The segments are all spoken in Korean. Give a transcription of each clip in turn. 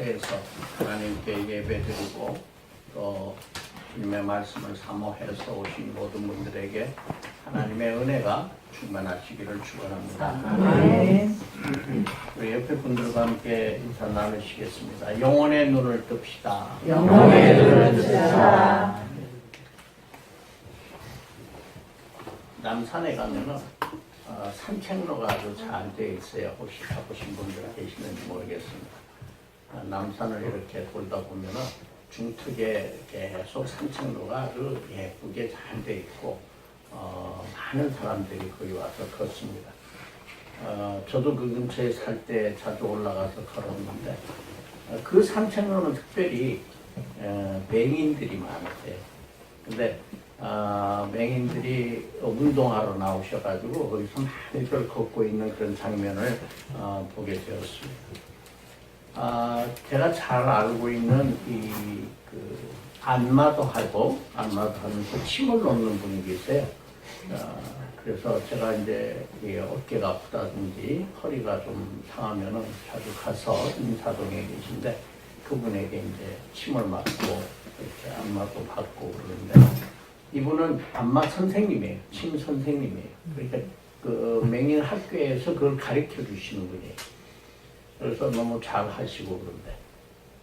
원근갑체에서 하나님께 예배드리고 또 주님의 말씀을 사모해서 오신 모든 분들에게 하나님의 은혜가 충만하시기를 축원합니다. 우리 옆에 분들과 함께 인사 나누시겠습니다. 영혼의 눈을 뜹시다. 영혼의 눈을 뜨시라. 남산에 가면은 어, 산책로가 아주 잘 되어 있어요. 혹시 가보신 분들 계시는지 모르겠습니다. 아, 남산을 이렇게 돌다 보면은 중턱에 계속 산책로가 아주 예쁘게 잘 되어 있고 어, 많은 사람들이 거기 와서 걷습니다. 어, 저도 그 근처에 살 때 자주 올라가서 걸었는데 어, 그 산책로는 특별히 어, 맹인들이 많으세요. 근데 아, 맹인들이 운동하러 나오셔가지고 거기서 많이들 걷고 있는 그런 장면을 어, 보게 되었습니다. 아, 제가 잘 알고 있는 이 그 안마도 하고 안마도 하면서 침을 놓는 분이 계세요. 어, 그래서 제가 이제 이 어깨가 아프다든지 허리가 좀 상하면은 자주 가서 인사동에 계신데 그분에게 이제 침을 맞고 이렇게 안마도 받고 그러는데 이분은 안마 선생님이에요. 침 선생님이에요. 그러니까 그 맹인 학교에서 그걸 가르쳐 주시는 분이에요. 그래서 너무 잘 하시고 그런데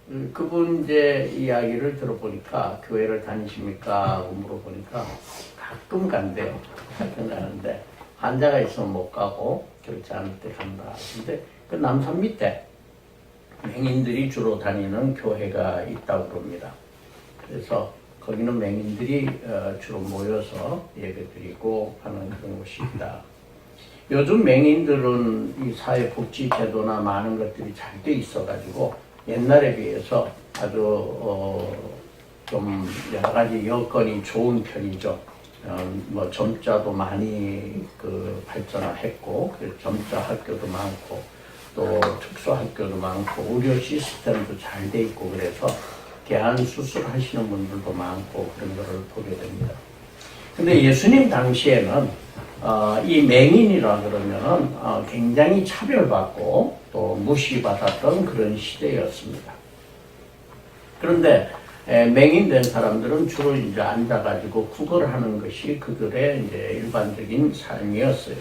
음, 그분 이제 이야기를 들어보니까 교회를 다니십니까? 물어보니까 가끔 간대요. 가끔 가는데 환자가 있으면 못 가고 그렇지 않을 때 간다. 근데 그 남산 밑에 맹인들이 주로 다니는 교회가 있다고 그럽니다. 그래서 거기는 맹인들이 어, 주로 모여서 예배 드리고 하는 그런 곳이 있다. 요즘 맹인들은 이 사회복지제도나 많은 것들이 잘 돼 있어가지고 옛날에 비해서 아주 어, 좀 여러 가지 여건이 좋은 편이죠. 어, 뭐 점자도 많이 그 발전했고 그래서 점자 학교도 많고 또 특수 학교도 많고 의료 시스템도 잘 돼 있고 그래서 개안 수술하시는 분들도 많고 그런 거를 보게 됩니다. 근데 예수님 당시에는 어, 이 맹인이라 그러면은 어, 굉장히 차별받고 또 무시받았던 그런 시대였습니다. 그런데 에, 맹인된 사람들은 주로 이제 앉아가지고 구걸하는 것이 그들의 이제 일반적인 삶이었어요.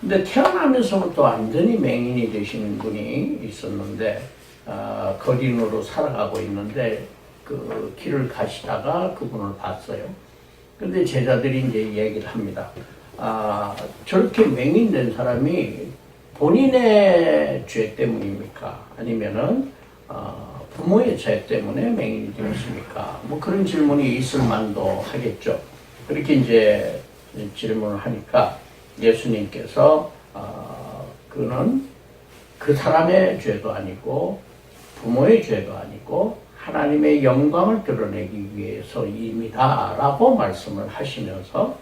근데 태어나면서부터 완전히 맹인이 되신 분이 있었는데 어, 거린으로 살아가고 있는데 그 길을 가시다가 그분을 봤어요. 근데 제자들이 이제 얘기를 합니다. 아, 저렇게 맹인된 사람이 본인의 죄 때문입니까? 아니면은 어, 부모의 죄 때문에 맹인이 되었습니까? 뭐 그런 질문이 있을 만도 하겠죠. 그렇게 이제 질문을 하니까 예수님께서 어, 그는 그 사람의 죄도 아니고 부모의 죄도 아니고 하나님의 영광을 드러내기 위해서입니다. 라고 말씀을 하시면서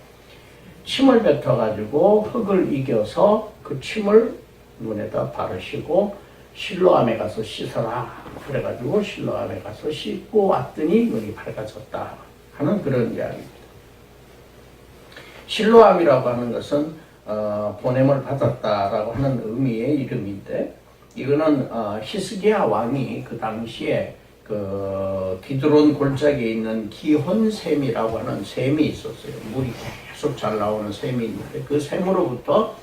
침을 뱉어가지고 흙을 이겨서 그 침을 눈에다 바르시고 실로암에 가서 씻어라. 그래가지고 실로암에 가서 씻고 왔더니 눈이 밝아졌다. 하는 그런 이야기입니다. 실로암이라고 하는 것은 어, 보냄을 받았다라고 하는 의미의 이름인데 이거는 어, 히스기야 왕이 그 당시에 그 기드론 골짜기에 있는 기혼샘이라고 하는 샘이 있었어요. 물이 계속 잘 나오는 샘이 있는데 그 샘으로부터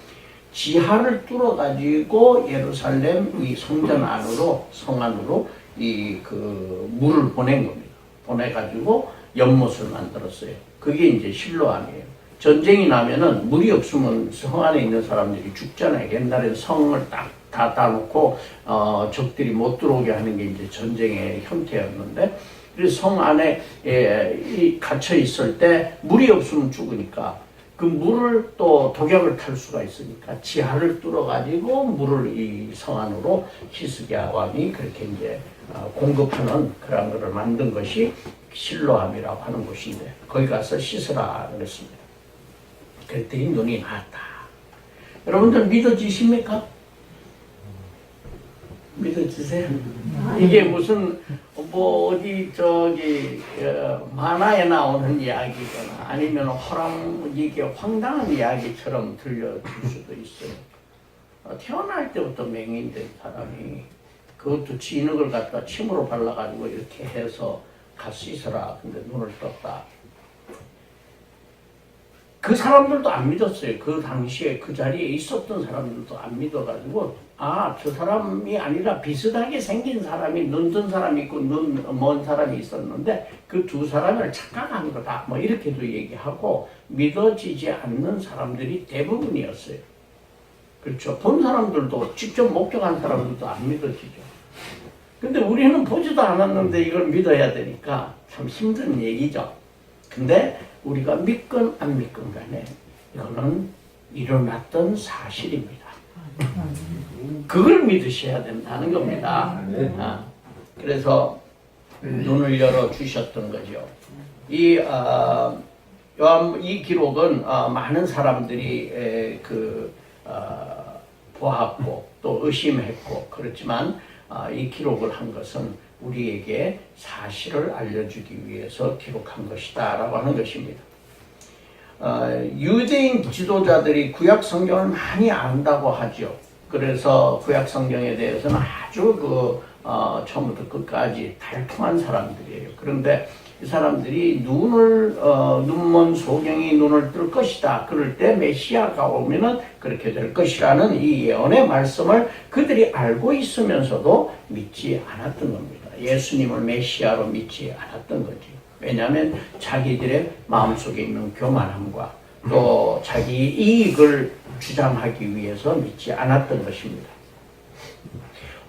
지하를 뚫어 가지고 예루살렘 이 성전 안으로 성 안으로 이 그 물을 보낸 겁니다. 보내 가지고 연못을 만들었어요. 그게 이제 실로암이에요. 전쟁이 나면은 물이 없으면 성 안에 있는 사람들이 죽잖아요. 옛날에 성을 딱다 따놓고 어, 적들이 못 들어오게 하는 게 이제 전쟁의 형태였는데 성 안에 예, 이 갇혀 있을 때 물이 없으면 죽으니까 그 물을 또 독약을 탈 수가 있으니까 지하를 뚫어 가지고 물을 이 성 안으로 히스기야 왕이 그렇게 이제 어, 공급하는 그런 거를 만든 것이 실로암이라고 하는 곳인데 거기 가서 씻으라 그랬습니다. 그랬더니 눈이 나았다. 여러분들 믿어지십니까? 믿어지세요? 이게 무슨 뭐 어디 저기 어, 만화에 나오는 이야기거나 아니면 호랑 이게 황당한 이야기처럼 들려줄 수도 있어요. 어, 태어날 때부터 맹인된 사람이 그것도 진흙을 갖다 침으로 발라가지고 이렇게 해서 갈수 있어라. 근데 눈을 떴다. 그 사람들도 안 믿었어요. 그 당시에 그 자리에 있었던 사람들도 안 믿어가지고 아 저 사람이 아니라 비슷하게 생긴 사람이 눈뜬 사람이 있고 눈 먼 사람이 있었는데 그 두 사람을 착각한 거다. 뭐 이렇게도 얘기하고 믿어지지 않는 사람들이 대부분이었어요. 그렇죠. 본 사람들도 직접 목격한 사람들도 안 믿어지죠. 근데 우리는 보지도 않았는데 이걸 믿어야 되니까 참 힘든 얘기죠. 근데 우리가 믿건 안 믿건 간에 이거는 일어났던 사실입니다. 그걸 믿으셔야 된다는 겁니다. 아, 그래서 눈을 열어 주셨던 거죠. 이, 아, 요한- 이 기록은 아, 많은 사람들이 에, 그 아, 보았고 또 의심했고 그렇지만 아, 이 기록을 한 것은 우리에게 사실을 알려주기 위해서 기록한 것이다 라고 하는 것입니다. 어, 유대인 지도자들이 구약 성경을 많이 안다고 하죠. 그래서 구약 성경에 대해서는 아주 그 어, 처음부터 끝까지 달통한 사람들이에요. 그런데 이 사람들이 눈을 어, 눈먼 소경이 눈을 뜰 것이다. 그럴 때 메시아가 오면은 그렇게 될 것이라는 이 예언의 말씀을 그들이 알고 있으면서도 믿지 않았던 겁니다. 예수님을 메시아로 믿지 않았던 거죠. 왜냐하면 자기들의 마음속에 있는 교만함과 또 자기 이익을 주장하기 위해서 믿지 않았던 것입니다.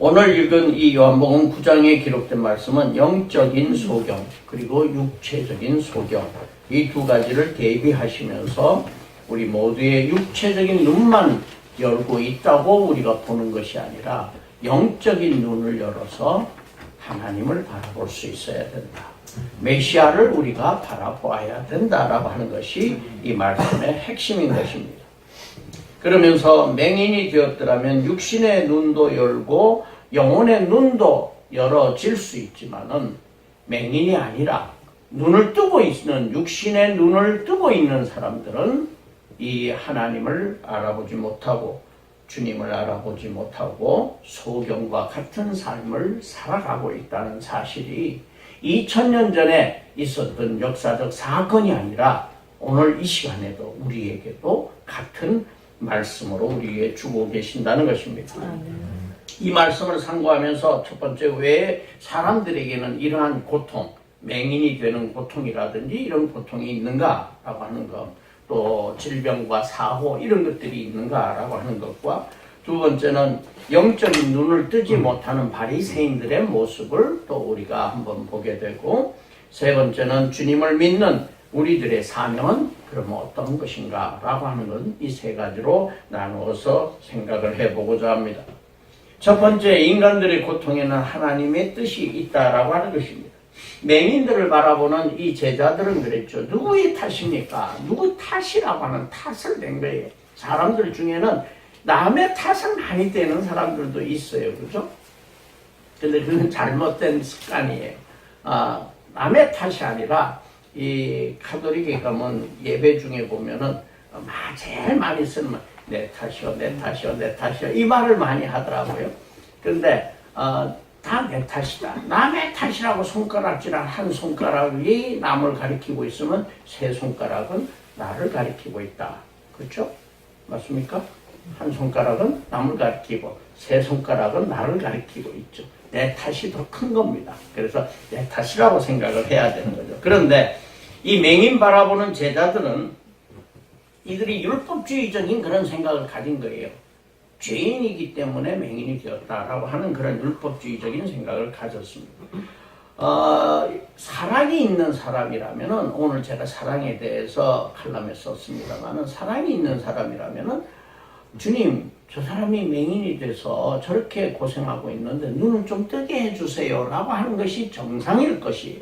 오늘 읽은 이 요한복음 9장에 기록된 말씀은 영적인 소경 그리고 육체적인 소경 이 두 가지를 대비하시면서 우리 모두의 육체적인 눈만 열고 있다고 우리가 보는 것이 아니라 영적인 눈을 열어서 하나님을 바라볼 수 있어야 된다. 메시아를 우리가 바라보아야 된다라고 하는 것이 이 말씀의 핵심인 것입니다. 그러면서 맹인이 되었더라면 육신의 눈도 열고 영혼의 눈도 열어질 수 있지만은 맹인이 아니라 눈을 뜨고 있는 육신의 눈을 뜨고 있는 사람들은 이 하나님을 알아보지 못하고 주님을 알아보지 못하고 소경과 같은 삶을 살아가고 있다는 사실이 2000년 전에 있었던 역사적 사건이 아니라 오늘 이 시간에도 우리에게도 같은 말씀으로 우리에게 주고 계신다는 것입니다. 이 말씀을 상고하면서 첫 번째 왜 사람들에게는 이러한 고통, 맹인이 되는 고통이라든지 이런 고통이 있는가라고 하는 것, 또 질병과 사고 이런 것들이 있는가라고 하는 것과 두 번째는 영적인 눈을 뜨지 못하는 바리새인들의 모습을 또 우리가 한번 보게 되고 세 번째는 주님을 믿는 우리들의 사명은 그럼 어떤 것인가 라고 하는 건 이 세 가지로 나누어서 생각을 해보고자 합니다. 첫 번째 인간들의 고통에는 하나님의 뜻이 있다라고 하는 것입니다. 맹인들을 바라보는 이 제자들은 그랬죠. 누구의 탓입니까? 누구 탓이라고 하는 탓을 낸 거예요. 사람들 중에는 남의 탓을 많이 떼는 사람들도 있어요. 그죠? 근데 그건 잘못된 습관이에요. 아, 남의 탓이 아니라 이 카톨릭에 가면 예배 중에 보면은 막 제일 많이 쓰는 말, 내 탓이요, 내 탓이요, 내 탓이요 이 말을 많이 하더라고요. 그런데 어, 다 내 탓이다. 남의 탓이라고 손가락질한 한 손가락이 남을 가리키고 있으면 세 손가락은 나를 가리키고 있다. 그렇죠? 맞습니까? 한 손가락은 남을 가리키고 세 손가락은 나를 가리키고 있죠. 내 탓이 더 큰 겁니다. 그래서 내 탓이라고 생각을 해야 되는 거죠. 그런데 이 맹인 바라보는 제자들은 이들이 율법주의적인 그런 생각을 가진 거예요. 죄인이기 때문에 맹인이 되었다라고 하는 그런 율법주의적인 생각을 가졌습니다. 어, 사랑이 있는 사람이라면은 오늘 제가 사랑에 대해서 칼럼에 썼습니다만은 사랑이 있는 사람이라면은 주님 저 사람이 맹인이 돼서 저렇게 고생하고 있는데 눈을 좀 뜨게 해주세요 라고 하는 것이 정상일 것이에요.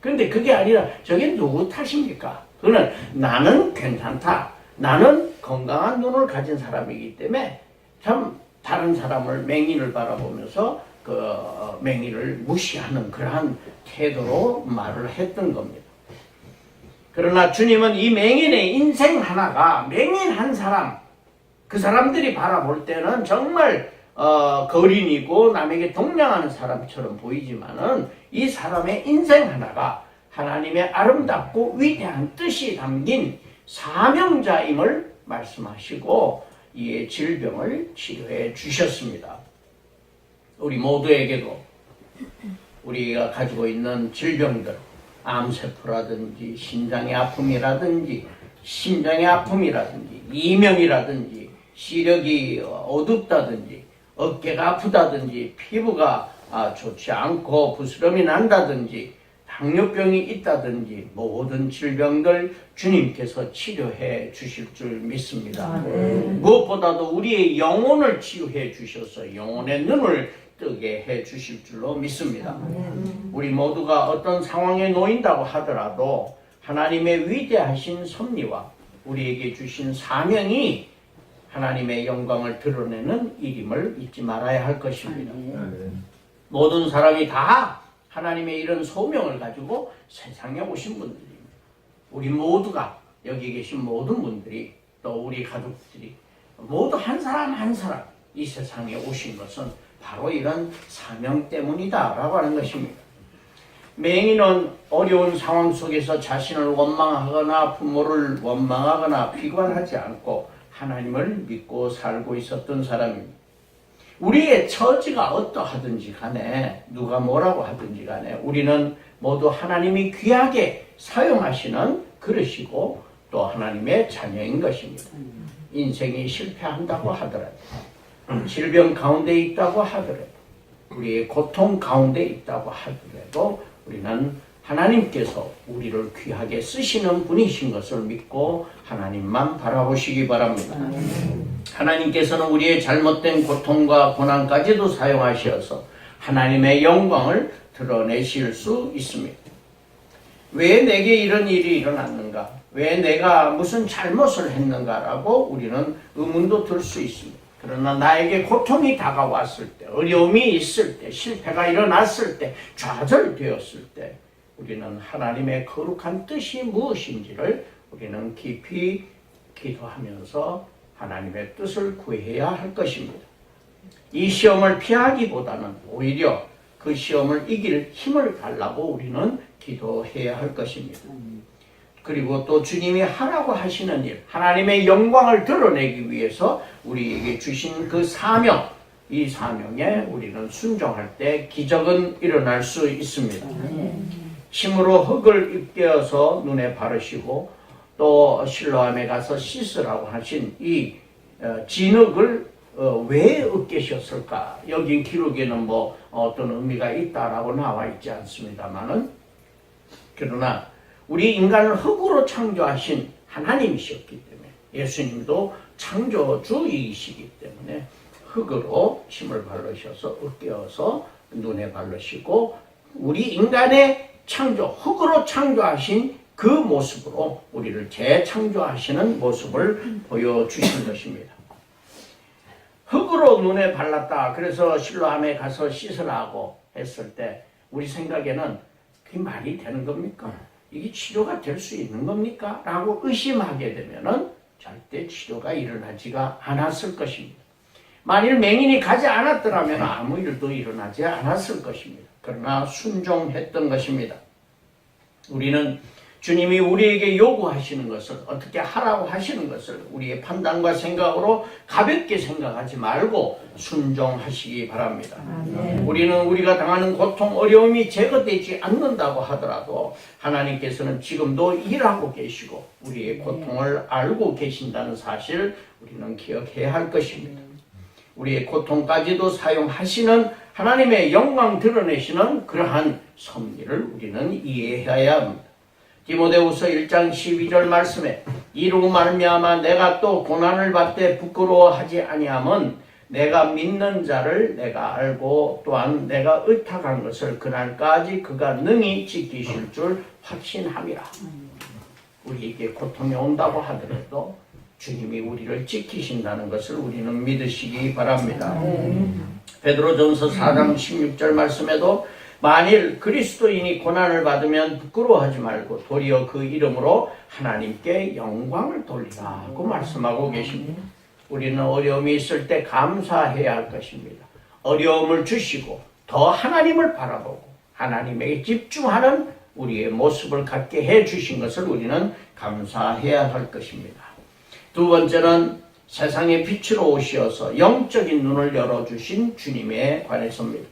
그런데 그게 아니라 저게 누구 탓입니까? 그는 나는 괜찮다. 나는 건강한 눈을 가진 사람이기 때문에 참 다른 사람을 맹인을 바라보면서 그 어, 맹인을 무시하는 그러한 태도로 말을 했던 겁니다. 그러나 주님은 이 맹인의 인생 하나가 맹인 한 사람 그 사람들이 바라볼 때는 정말 어, 거린이고 남에게 동냥하는 사람처럼 보이지만은 이 사람의 인생 하나가 하나님의 아름답고 위대한 뜻이 담긴 사명자임을 말씀하시고 이의 질병을 치료해 주셨습니다. 우리 모두에게도 우리가 가지고 있는 질병들, 암세포라든지 신장의 아픔이라든지 심장의 아픔이라든지 이명이라든지 시력이 어둡다든지 어깨가 아프다든지 피부가 아, 좋지 않고 부스럼이 난다든지 당뇨병이 있다든지 모든 질병들 주님께서 치료해 주실 줄 믿습니다. 무엇보다도 우리의 영혼을 치유해 주셔서 영혼의 눈을 뜨게 해 주실 줄로 믿습니다. 우리 모두가 어떤 상황에 놓인다고 하더라도 하나님의 위대하신 섭리와 우리에게 주신 사명이 하나님의 영광을 드러내는 일임을 잊지 말아야 할 것입니다. 모든 사람이 다 하나님의 이런 소명을 가지고 세상에 오신 분들입니다. 우리 모두가 여기 계신 모든 분들이 또 우리 가족들이 모두 한 사람 한 사람 이 세상에 오신 것은 바로 이런 사명 때문이다라고 하는 것입니다. 맹인은 어려운 상황 속에서 자신을 원망하거나 부모를 원망하거나 비관하지 않고 하나님을 믿고 살고 있었던 사람입니다. 우리의 처지가 어떠하든지 간에 누가 뭐라고 하든지 간에 우리는 모두 하나님이 귀하게 사용하시는 그릇이고 또 하나님의 자녀인 것입니다. 인생이 실패한다고 하더라도 질병 가운데 있다고 하더라도 우리의 고통 가운데 있다고 하더라도 우리는 하나님께서 우리를 귀하게 쓰시는 분이신 것을 믿고 하나님만 바라보시기 바랍니다. 하나님께서는 우리의 잘못된 고통과 고난까지도 사용하셔서 하나님의 영광을 드러내실 수 있습니다. 왜 내게 이런 일이 일어났는가? 왜 내가 무슨 잘못을 했는가라고 우리는 의문도 들 수 있습니다. 그러나 나에게 고통이 다가왔을 때, 어려움이 있을 때, 실패가 일어났을 때, 좌절되었을 때, 우리는 하나님의 거룩한 뜻이 무엇인지를 우리는 깊이 기도하면서 하나님의 뜻을 구해야 할 것입니다. 이 시험을 피하기보다는 오히려 그 시험을 이길 힘을 달라고 우리는 기도해야 할 것입니다. 그리고 또 주님이 하라고 하시는 일, 하나님의 영광을 드러내기 위해서 우리에게 주신 그 사명, 이 사명에 우리는 순종할 때 기적은 일어날 수 있습니다. 침으로 흙을 입게어서 눈에 바르시고 또 실로암에 가서 씻으라고 하신 이 어, 진흙을 어, 왜 으깨셨을까? 여기 기록에는 뭐 어떤 의미가 있다라고 나와 있지 않습니다만은 그러나 우리 인간을 흙으로 창조하신 하나님이셨기 때문에 예수님도 창조주이시기 때문에 흙으로 침을 바르셔서 으깨어서 눈에 바르시고 우리 인간의 창조 흙으로 창조하신 그 모습으로 우리를 재창조하시는 모습을 보여주신 것입니다. 흙으로 눈에 발랐다. 그래서 실로암에 가서 씻으라고 했을 때 우리 생각에는 그게 말이 되는 겁니까? 이게 치료가 될 수 있는 겁니까? 라고 의심하게 되면은 절대 치료가 일어나지가 않았을 것입니다. 만일 맹인이 가지 않았더라면 아무 일도 일어나지 않았을 것입니다. 그러나 순종했던 것입니다. 우리는 주님이 우리에게 요구하시는 것을 어떻게 하라고 하시는 것을 우리의 판단과 생각으로 가볍게 생각하지 말고 순종하시기 바랍니다. 우리는 우리가 당하는 고통, 어려움이 제거되지 않는다고 하더라도 하나님께서는 지금도 일하고 계시고 우리의 고통을 알고 계신다는 사실 우리는 기억해야 할 것입니다. 우리의 고통까지도 사용하시는 하나님의 영광 드러내시는 그러한 섭리를 우리는 이해해야 합니다. 디모데후서 1장 12절 말씀에 이로 말미암아 내가 또 고난을 받되 부끄러워하지 아니함은 내가 믿는 자를 내가 알고 또한 내가 의탁한 것을 그날까지 그가 능히 지키실 줄 확신함이라. 우리에게 고통이 온다고 하더라도 주님이 우리를 지키신다는 것을 우리는 믿으시기 바랍니다. 베드로전서 4장 16절 말씀에도 만일 그리스도인이 고난을 받으면 부끄러워하지 말고 도리어 그 이름으로 하나님께 영광을 돌리라고 말씀하고 계십니다. 우리는 어려움이 있을 때 감사해야 할 것입니다. 어려움을 주시고 더 하나님을 바라보고 하나님에게 집중하는 우리의 모습을 갖게 해 주신 것을 우리는 감사해야 할 것입니다. 두 번째는 세상의 빛으로 오시어서 영적인 눈을 열어주신 주님에 관해서입니다.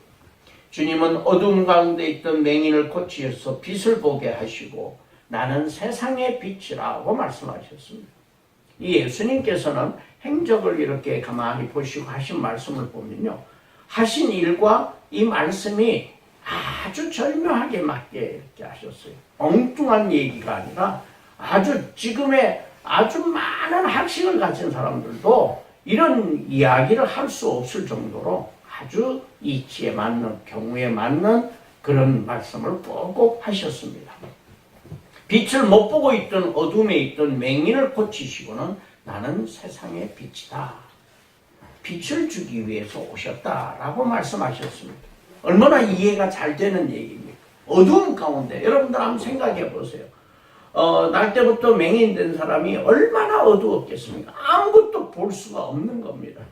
주님은 어둠 가운데 있던 맹인을 고치셔서 빛을 보게 하시고 나는 세상의 빛이라고 말씀하셨습니다. 이 예수님께서는 행적을 이렇게 가만히 보시고 하신 말씀을 보면요. 하신 일과 이 말씀이 아주 절묘하게 맞게 하셨어요. 엉뚱한 얘기가 아니라 아주 지금의 아주 많은 학식을 가진 사람들도 이런 이야기를 할 수 없을 정도로 아주 이치에 맞는 경우에 맞는 그런 말씀을 꼭꼭 하셨습니다. 빛을 못 보고 있던 어둠에 있던 맹인을 고치시고는 나는 세상의 빛이다. 빛을 주기 위해서 오셨다라고 말씀하셨습니다. 얼마나 이해가 잘 되는 얘기입니까? 어두운 가운데 여러분들 한번 생각해 보세요. 어, 날 때부터 맹인된 사람이 얼마나 어두웠겠습니까? 아무것도 볼 수가 없는 겁니다.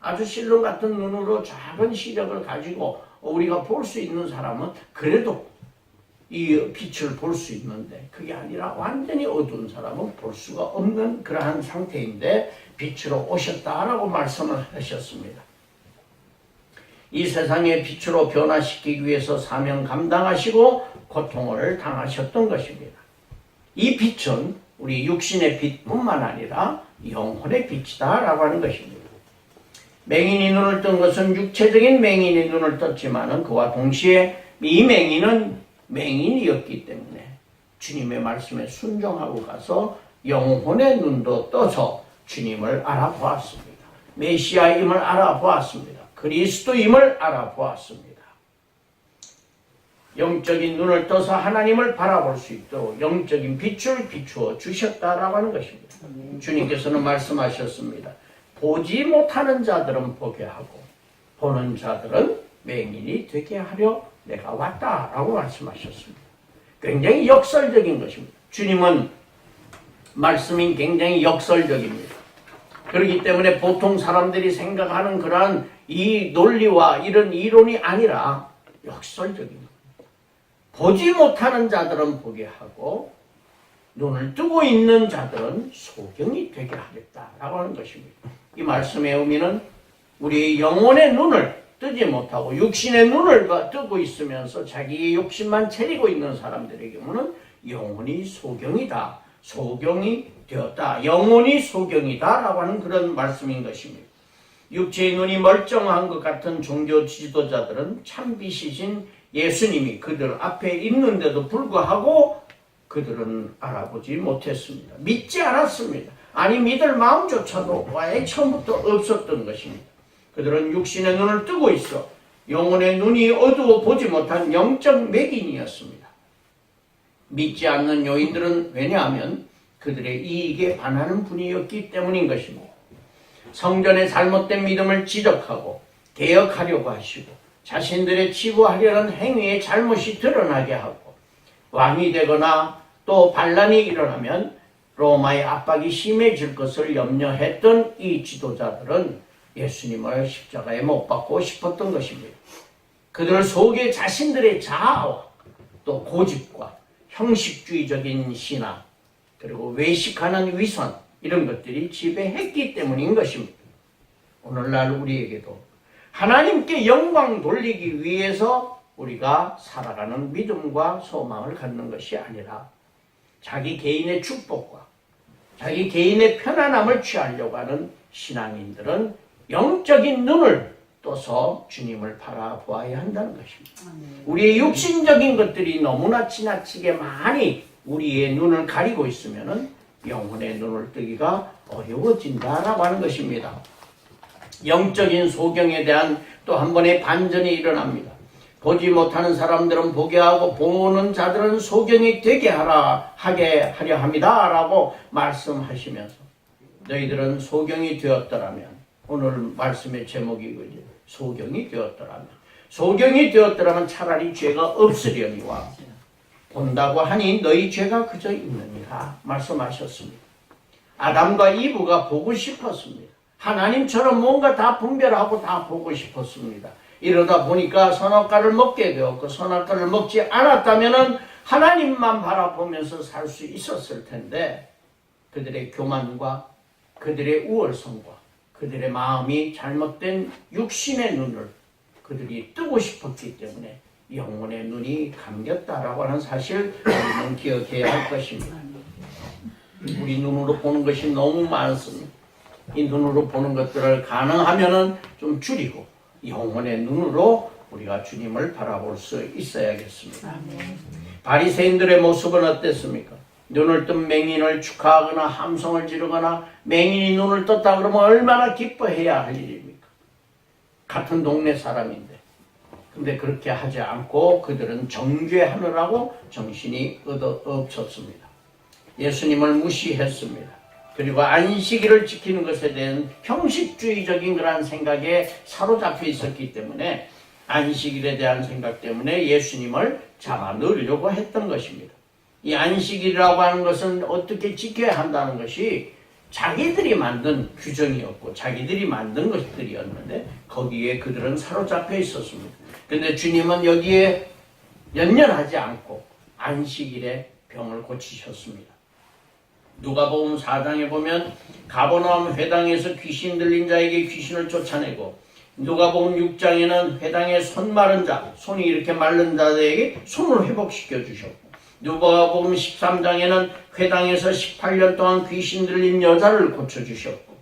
아주 실론 같은 눈으로 작은 시력을 가지고 우리가 볼 수 있는 사람은 그래도 이 빛을 볼 수 있는데 그게 아니라 완전히 어두운 사람은 볼 수가 없는 그러한 상태인데 빛으로 오셨다라고 말씀을 하셨습니다. 이 세상의 빛으로 변화시키기 위해서 사명 감당하시고 고통을 당하셨던 것입니다. 이 빛은 우리 육신의 빛뿐만 아니라 영혼의 빛이다라고 하는 것입니다. 맹인이 눈을 뜬 것은 육체적인 맹인이 눈을 떴지만은 그와 동시에 이 맹인은 맹인이었기 때문에 주님의 말씀에 순종하고 가서 영혼의 눈도 떠서 주님을 알아보았습니다. 메시아임을 알아보았습니다. 그리스도임을 알아보았습니다. 영적인 눈을 떠서 하나님을 바라볼 수 있도록 영적인 빛을 비추어 주셨다라고 하는 것입니다. 주님께서는 말씀하셨습니다. 보지 못하는 자들은 보게 하고 보는 자들은 맹인이 되게 하려 내가 왔다라고 말씀하셨습니다. 굉장히 역설적인 것입니다. 주님은 말씀이 굉장히 역설적입니다. 그렇기 때문에 보통 사람들이 생각하는 그러한 이 논리와 이런 이론이 아니라 역설적입니다. 보지 못하는 자들은 보게 하고 눈을 뜨고 있는 자들은 소경이 되게 하겠다라고 하는 것입니다. 이 말씀의 의미는 우리의 영혼의 눈을 뜨지 못하고 육신의 눈을 뜨고 있으면서 자기의 욕심만 차리고 있는 사람들의 경우는 영혼이 소경이다. 소경이 되었다. 영혼이 소경이다라고 하는 그런 말씀인 것입니다. 육체의 눈이 멀쩡한 것 같은 종교 지도자들은 참빛이신 예수님이 그들 앞에 있는데도 불구하고 그들은 알아보지 못했습니다. 믿지 않았습니다. 아니 믿을 마음조차도 와에 처음부터 없었던 것입니다. 그들은 육신의 눈을 뜨고 있어 영혼의 눈이 어두워 보지 못한 영적 맥인이었습니다. 믿지 않는 요인들은 왜냐하면 그들의 이익에 반하는 분이었기 때문인 것입니다. 성전의 잘못된 믿음을 지적하고 개혁하려고 하시고 자신들의 치부하려는 행위의 잘못이 드러나게 하고 왕이 되거나 또 반란이 일어나면 로마의 압박이 심해질 것을 염려했던 이 지도자들은 예수님을 십자가에 못 박고 싶었던 것입니다. 그들 속에 자신들의 자아와 또 고집과 형식주의적인 신앙 그리고 외식하는 위선 이런 것들이 지배했기 때문인 것입니다. 오늘날 우리에게도 하나님께 영광 돌리기 위해서 우리가 살아가는 믿음과 소망을 갖는 것이 아니라 자기 개인의 축복과 자기 개인의 편안함을 취하려고 하는 신앙인들은 영적인 눈을 떠서 주님을 바라보아야 한다는 것입니다. 우리의 육신적인 것들이 너무나 지나치게 많이 우리의 눈을 가리고 있으면 영혼의 눈을 뜨기가 어려워진다라고 하는 것입니다. 영적인 소경에 대한 또 한 번의 반전이 일어납니다. 보지 못하는 사람들은 보게 하고 보는 자들은 소경이 되게 하라 하게 하려 합니다라고 말씀하시면서 너희들은 소경이 되었더라면 오늘 말씀의 제목이 그지 소경이 되었더라면 소경이 되었더라면 차라리 죄가 없으려니와 본다고 하니 너희 죄가 그저 있느니라 말씀하셨습니다. 아담과 이브가 보고 싶었습니다. 하나님처럼 뭔가 다 분별하고 다 보고 싶었습니다. 이러다 보니까 선악과를 먹게 되었고 선악과를 먹지 않았다면은 하나님만 바라보면서 살 수 있었을 텐데 그들의 교만과 그들의 우월성과 그들의 마음이 잘못된 육신의 눈을 그들이 뜨고 싶었기 때문에 영혼의 눈이 감겼다라고 하는 사실 우리는 기억해야 할 것입니다. 우리 눈으로 보는 것이 너무 많습니다. 이 눈으로 보는 것들을 가능하면은 좀 줄이고 영혼의 눈으로 우리가 주님을 바라볼 수 있어야겠습니다. 바리새인들의 모습은 어땠습니까? 눈을 뜬 맹인을 축하하거나 함성을 지르거나 맹인이 눈을 떴다 그러면 얼마나 기뻐해야 할 일입니까? 같은 동네 사람인데. 근데 그렇게 하지 않고 그들은 정죄하느라고 정신이 없었습니다. 예수님을 무시했습니다. 그리고 안식일을 지키는 것에 대한 형식주의적인 그런 생각에 사로잡혀 있었기 때문에 안식일에 대한 생각 때문에 예수님을 잡아 넣으려고 했던 것입니다. 이 안식일이라고 하는 것은 어떻게 지켜야 한다는 것이 자기들이 만든 규정이었고 자기들이 만든 것들이었는데 거기에 그들은 사로잡혀 있었습니다. 근데 주님은 여기에 연연하지 않고 안식일에 병을 고치셨습니다. 누가복음 4장에 보면 가버나움 회당에서 귀신 들린 자에게 귀신을 쫓아내고 누가복음 6장에는 회당에 손 마른 자, 손이 이렇게 마른 자에게 손을 회복시켜 주셨고 누가복음 13장에는 회당에서 18년 동안 귀신 들린 여자를 고쳐 주셨고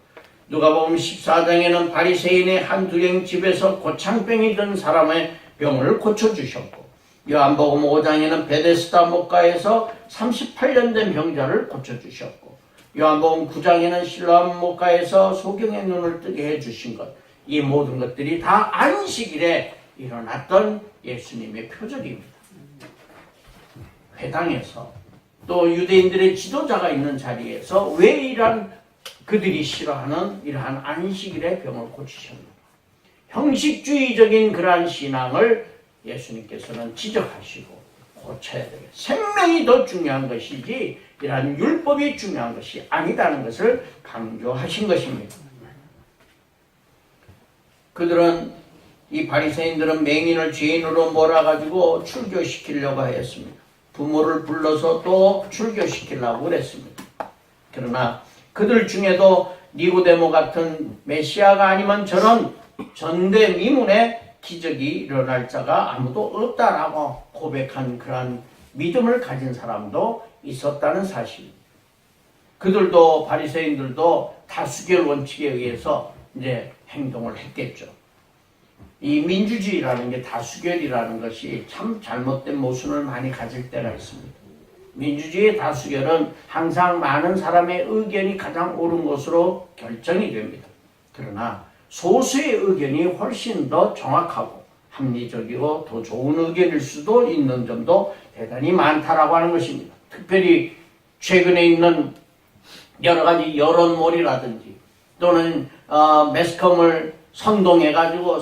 누가복음 14장에는 바리새인의 한 두령 집에서 고창병이 든 사람의 병을 고쳐 주셨고 요한복음 5장에는 베데스다 목가에서 38년 된 병자를 고쳐주셨고 요한복음 9장에는 실로암 목가에서 소경의 눈을 뜨게 해주신 것 이 모든 것들이 다 안식일에 일어났던 예수님의 표적입니다. 회당에서 또 유대인들의 지도자가 있는 자리에서 왜 이러한 그들이 싫어하는 이러한 안식일의 병을 고치셨는가 형식주의적인 그러한 신앙을 예수님께서는 지적하시고 고쳐야 되겠 생명이 더 중요한 것이지 이러한 율법이 중요한 것이 아니다는 것을 강조하신 것입니다. 그들은 이 바리새인들은 맹인을 죄인으로 몰아가지고 출교시키려고 하였습니다. 부모를 불러서 또 출교시키려고 그랬습니다. 그러나 그들 중에도 니고데모 같은 메시아가 아니면 저런 전대미문의 기적이 일어날 자가 아무도 없다라고 고백한 그러한 믿음을 가진 사람도 있었다는 사실. 그들도 바리새인들도 다수결 원칙에 의해서 이제 행동을 했겠죠. 이 민주주의라는 게 다수결이라는 것이 참 잘못된 모순을 많이 가질 때가 있습니다. 민주주의의 다수결은 항상 많은 사람의 의견이 가장 옳은 것으로 결정이 됩니다. 그러나 소수의 의견이 훨씬 더 정확하고 합리적이고 더 좋은 의견일 수도 있는 점도 대단히 많다라고 하는 것입니다. 특별히 최근에 있는 여러 가지 여론몰이라든지 또는 어, 매스컴을 선동해가지고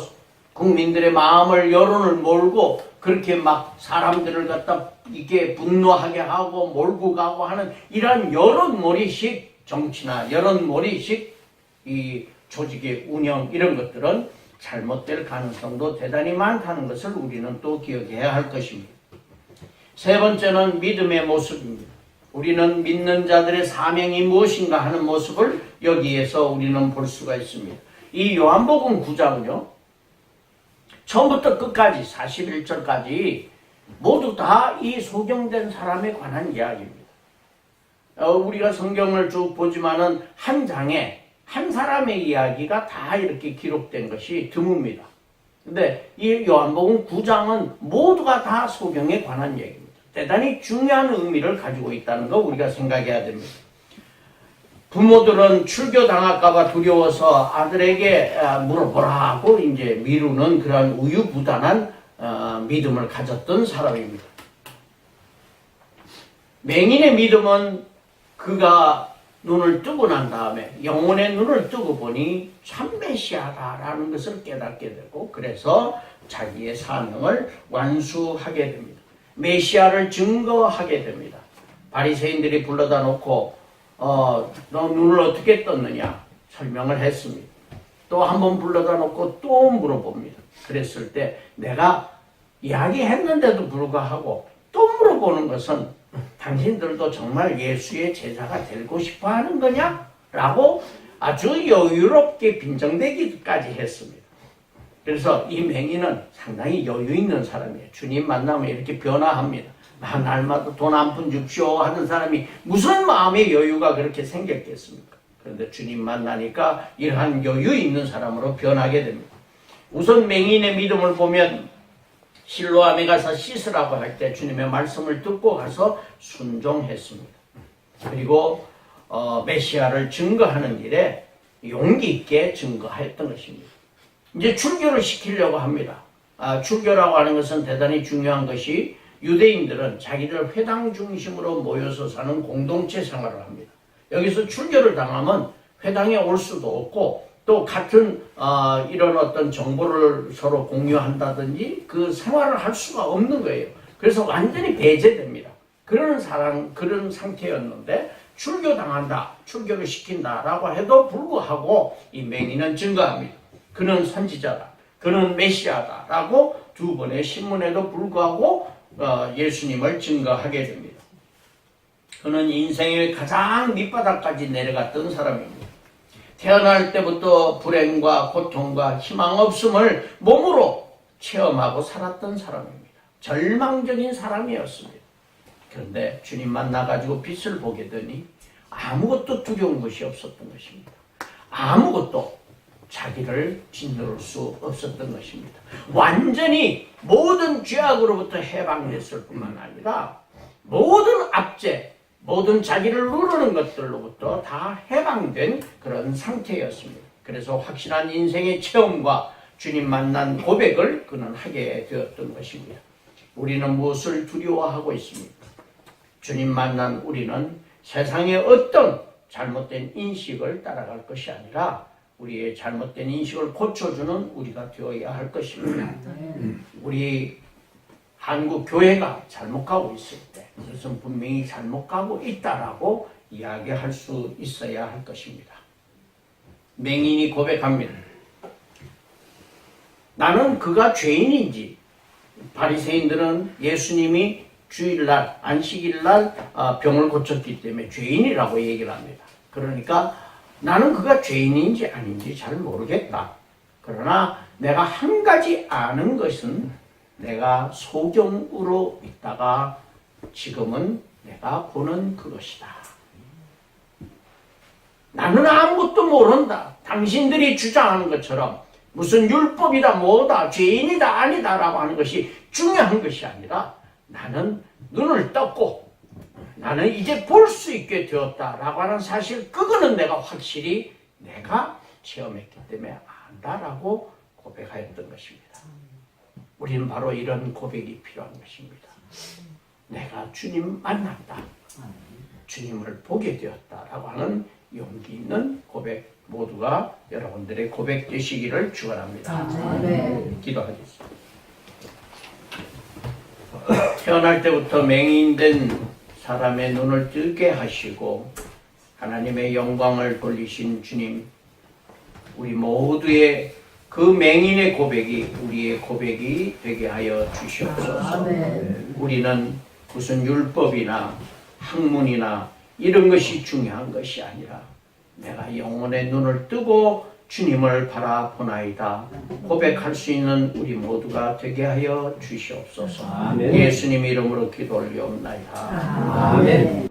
국민들의 마음을 여론을 몰고 그렇게 막 사람들을 갖다 이게 분노하게 하고 몰고 가고 하는 이러한 여론몰이식 정치나 여론몰이식 이 조직의 운영 이런 것들은 잘못될 가능성도 대단히 많다는 것을 우리는 또 기억해야 할 것입니다. 세 번째는 믿음의 모습입니다. 우리는 믿는 자들의 사명이 무엇인가 하는 모습을 여기에서 우리는 볼 수가 있습니다. 이 요한복음 9장은요. 처음부터 끝까지 41절까지 모두 다 이 소경된 사람에 관한 이야기입니다. 어, 우리가 성경을 쭉 보지만은 한 장에 한 사람의 이야기가 다 이렇게 기록된 것이 드뭅니다. 근데 이 요한복음 9장은 모두가 다 소경에 관한 얘기입니다. 대단히 중요한 의미를 가지고 있다는 거 우리가 생각해야 됩니다. 부모들은 출교당할까봐 두려워서 아들에게 아, 물어보라고 이제 미루는 그런 우유부단한 어, 믿음을 가졌던 사람입니다. 맹인의 믿음은 그가 눈을 뜨고 난 다음에 영혼의 눈을 뜨고 보니 참 메시아다라는 것을 깨닫게 되고 그래서 자기의 사명을 완수하게 됩니다. 메시아를 증거하게 됩니다. 바리새인들이 불러다 놓고 어, 너 눈을 어떻게 떴느냐 설명을 했습니다. 또 한 번 불러다 놓고 또 물어봅니다. 그랬을 때 내가 이야기했는데도 불구하고 또 물어보는 것은 당신들도 정말 예수의 제자가 되고 싶어 하는 거냐? 라고 아주 여유롭게 빈정대기까지 했습니다. 그래서 이 맹인은 상당히 여유 있는 사람이에요. 주님 만나면 이렇게 변화합니다. 아, 날마다 돈 한 푼 줍쇼 하는 사람이 무슨 마음의 여유가 그렇게 생겼겠습니까? 그런데 주님 만나니까 이러한 여유 있는 사람으로 변하게 됩니다. 우선 맹인의 믿음을 보면 실로암에 가서 씻으라고 할 때 주님의 말씀을 듣고 가서 순종했습니다. 그리고 어, 메시아를 증거하는 일에 용기 있게 증거했던 것입니다. 이제 출교를 시키려고 합니다. 아, 출교라고 하는 것은 대단히 중요한 것이 유대인들은 자기들 회당 중심으로 모여서 사는 공동체 생활을 합니다. 여기서 출교를 당하면 회당에 올 수도 없고 또 같은 어, 이런 어떤 정보를 서로 공유한다든지 그 생활을 할 수가 없는 거예요. 그래서 완전히 배제됩니다. 그런 사람 그런 상태였는데 출교 당한다, 출교를 시킨다라고 해도 불구하고 이 맹인은 증거합니다. 그는 선지자다, 그는 메시아다라고 두 번의 신문에도 불구하고 어, 예수님을 증거하게 됩니다. 그는 인생의 가장 밑바닥까지 내려갔던 사람입니다. 태어날 때부터 불행과 고통과 희망 없음을 몸으로 체험하고 살았던 사람입니다. 절망적인 사람이었습니다. 그런데 주님 만나가지고 빛을 보게 되니 아무것도 두려운 것이 없었던 것입니다. 아무것도 자기를 짓누를 수 없었던 것입니다. 완전히 모든 죄악으로부터 해방됐을 뿐만 아니라 모든 압제, 모든 자기를 누르는 것들로부터 다 해방된 그런 상태였습니다. 그래서 확실한 인생의 체험과 주님 만난 고백을 그는 하게 되었던 것입니다. 우리는 무엇을 두려워하고 있습니까? 주님 만난 우리는 세상의 어떤 잘못된 인식을 따라갈 것이 아니라 우리의 잘못된 인식을 고쳐주는 우리가 되어야 할 것입니다. 우리 한국 교회가 잘못 가고 있을 때 그것은 분명히 잘못 가고 있다라고 이야기할 수 있어야 할 것입니다. 맹인이 고백합니다. 나는 그가 죄인인지 바리새인들은 예수님이 주일날 안식일날 아, 병을 고쳤기 때문에 죄인이라고 얘기를 합니다. 그러니까 나는 그가 죄인인지 아닌지 잘 모르겠다. 그러나 내가 한 가지 아는 것은 내가 소경으로 있다가 지금은 내가 보는 그것이다. 나는 아무것도 모른다. 당신들이 주장하는 것처럼 무슨 율법이다 뭐다 죄인이다 아니다라고 하는 것이 중요한 것이 아니라 나는 눈을 떴고 나는 이제 볼 수 있게 되었다라고 하는 사실 그거는 내가 확실히 내가 체험했기 때문에 안다라고 고백하였던 것입니다. 우리는 바로 이런 고백이 필요한 것입니다. 내가 주님 만났다. 주님을 보게 되었다라고 하는 용기 있는 고백 모두가 여러분들의 고백 되시기를 축원합니다. 기도하겠습니다. 태어날 때부터 맹인된 사람의 눈을 뜨게 하시고 하나님의 영광을 돌리신 주님, 우리 모두의 그 맹인의 고백이 우리의 고백이 되게 하여 주시옵소서. 우리는 무슨 율법이나 학문이나 이런 것이 중요한 것이 아니라 내가 영혼의 눈을 뜨고 주님을 바라보나이다 고백할 수 있는 우리 모두가 되게 하여 주시옵소서 아멘. 예수님 이름으로 기도 올려옵나이다 아멘.